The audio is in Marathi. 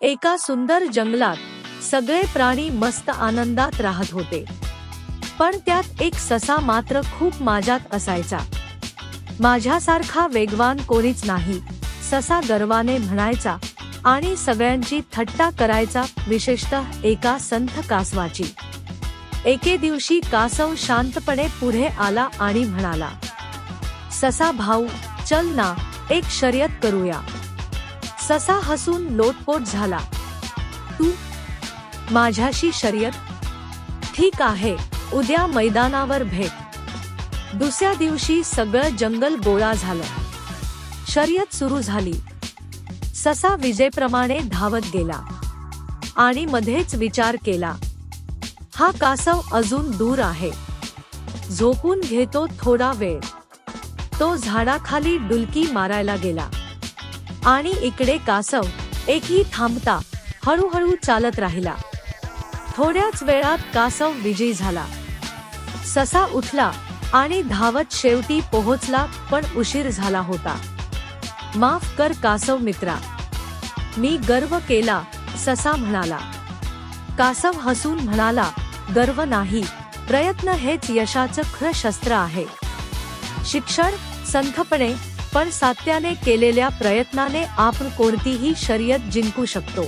एका सुंदर जंगलात सगळे प्राणी मस्त आनंदात राहत होते. पण त्यात एक ससा मात्र खूप माझ्यात असायचा. माझ्यासारखा वेगवान कोणीच नाही ससा गर्वाने म्हणायचा आणि सगळ्यांची थट्टा करायचा विशेषतः एका संथ कासवाची. एके दिवशी कासव शांतपणे पुढे आला आणि म्हणाला ससा भाऊ चल ना एक शर्यत करूया. ससा हसून लोटपोट झाला. तू माझ्याशी शर्यत ठीक आहे उद्या मैदानावर भेट. दुसऱ्या दिवशी सगळं जंगल गोळा झालं. शर्यत सुरू झाली. ससा विजेप्रमाणे धावत गेला आणि मध्येच विचार केला हा कासव अजून दूर आहे. झोपून घेतो थोडा वेळ. तो झाडाखाली डुलकी मारायला गेला. आणि इकडे कासव एकही थांबता हळूहळू चालत राहिला. थोड्याच वेळात कासव विजयी झाला. ससा उठला आणि धावत शेवटी पोहोचला पण उशीर झाला होता. माफ कर कासव मित्रा. मी गर्व केला ससा म्हणाला. कासव हसून म्हणाला गर्व नाही. प्रयत्न हेच यशाचं खरं शस्त्र आहे. शिक्षण संथपणे पण सात्याने केलेल्या प्रयत्नाने आपण कोणतीही शर्यत जिंकू शकतो.